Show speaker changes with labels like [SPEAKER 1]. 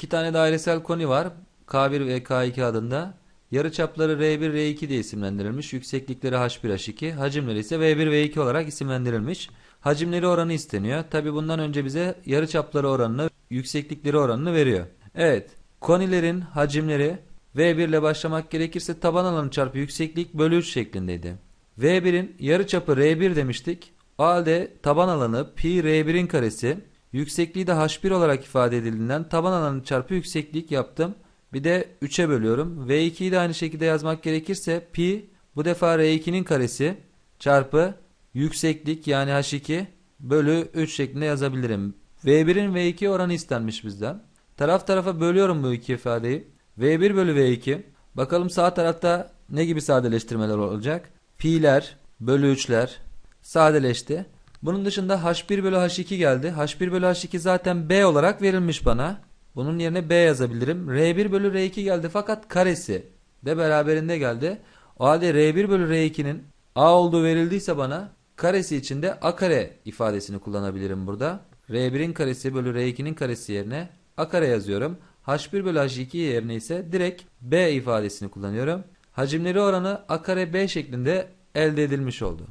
[SPEAKER 1] İki tane dairesel koni var. K1 ve K2 adında. Yarıçapları R1, R2 diye isimlendirilmiş. Yükseklikleri H1, H2. Hacimleri ise V1, V2 olarak isimlendirilmiş. Hacimleri oranı isteniyor. Tabi bundan önce bize yarıçapları oranını, yükseklikleri oranını veriyor. Evet. Konilerin hacimleri V1 ile başlamak gerekirse taban alanı çarpı yükseklik bölü 3 şeklindeydi. V1'in yarıçapı R1 demiştik. O halde taban alanı pi R1'in karesi, yüksekliği de H1 olarak ifade edildiğinden taban alanı çarpı yükseklik yaptım. Bir de 3'e bölüyorum. V2'yi de aynı şekilde yazmak gerekirse pi bu defa R2'nin karesi çarpı yükseklik yani H2 bölü 3 şeklinde yazabilirim. V1'in V2 oranı istenmiş bizden. Taraf tarafa bölüyorum bu iki ifadeyi. V1 bölü V2. Bakalım sağ tarafta ne gibi sadeleştirmeler olacak? Pi'ler bölü 3'ler sadeleşti. Bunun dışında H1 bölü H2 geldi. H1 bölü H2 zaten B olarak verilmiş bana. Bunun yerine B yazabilirim. R1 bölü R2 geldi fakat karesi de beraberinde geldi. O halde R1 bölü R2'nin A olduğu verildiyse bana karesi içinde A kare ifadesini kullanabilirim burada. R1'in karesi bölü R2'nin karesi yerine A kare yazıyorum. H1 bölü H2 yerine ise direkt B ifadesini kullanıyorum. Hacimleri oranı A kare B şeklinde elde edilmiş oldu.